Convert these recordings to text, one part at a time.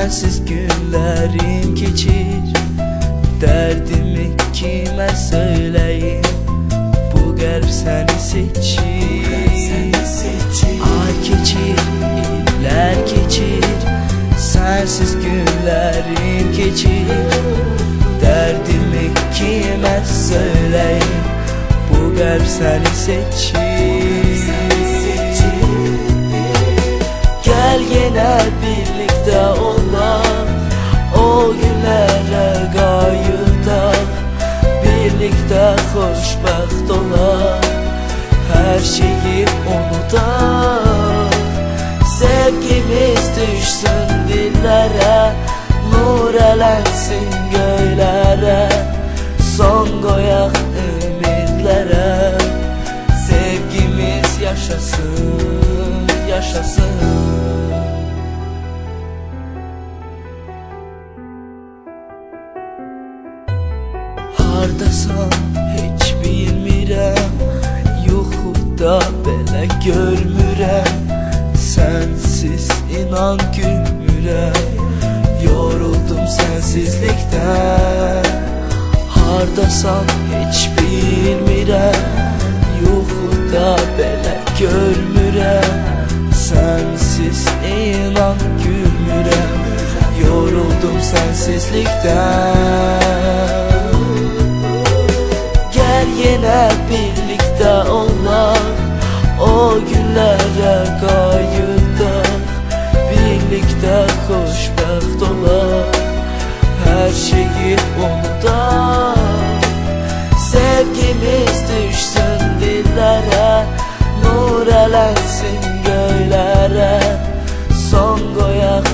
Sensiz günlerim geçir. Derdimi kime söyleyeyim? Bu garip seni seçir. Ay geçir, iller geçir. Sensiz günlerim geçir. Derdimi kime söyleyeyim? Bu garip seni seçir. Gel yine birlikte olalım O günlere gayutak Birlikte hoşbaxt olaq Her şeyi unutak Sevgimiz düşsün dillere Nur elensin göylere Son qoyaq ümidlərə Sevgimiz yaşasın, yaşasın Hardasan heç bilmirəm Yuxuda belə görmürəm Sensiz inan gülmürəm Yoruldum sensizlikdən Hardasan heç bilmirəm Yuxuda belə görmürəm Sensiz inan gülmürəm Yoruldum sensizlikdən O günlere kayıttak Birlikte hoşbaxt olaq Her şeyi unutak Sevgimiz düşsün dillere Nur elensin göylere. Son qoyaq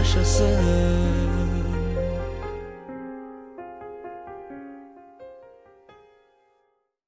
yaşasın.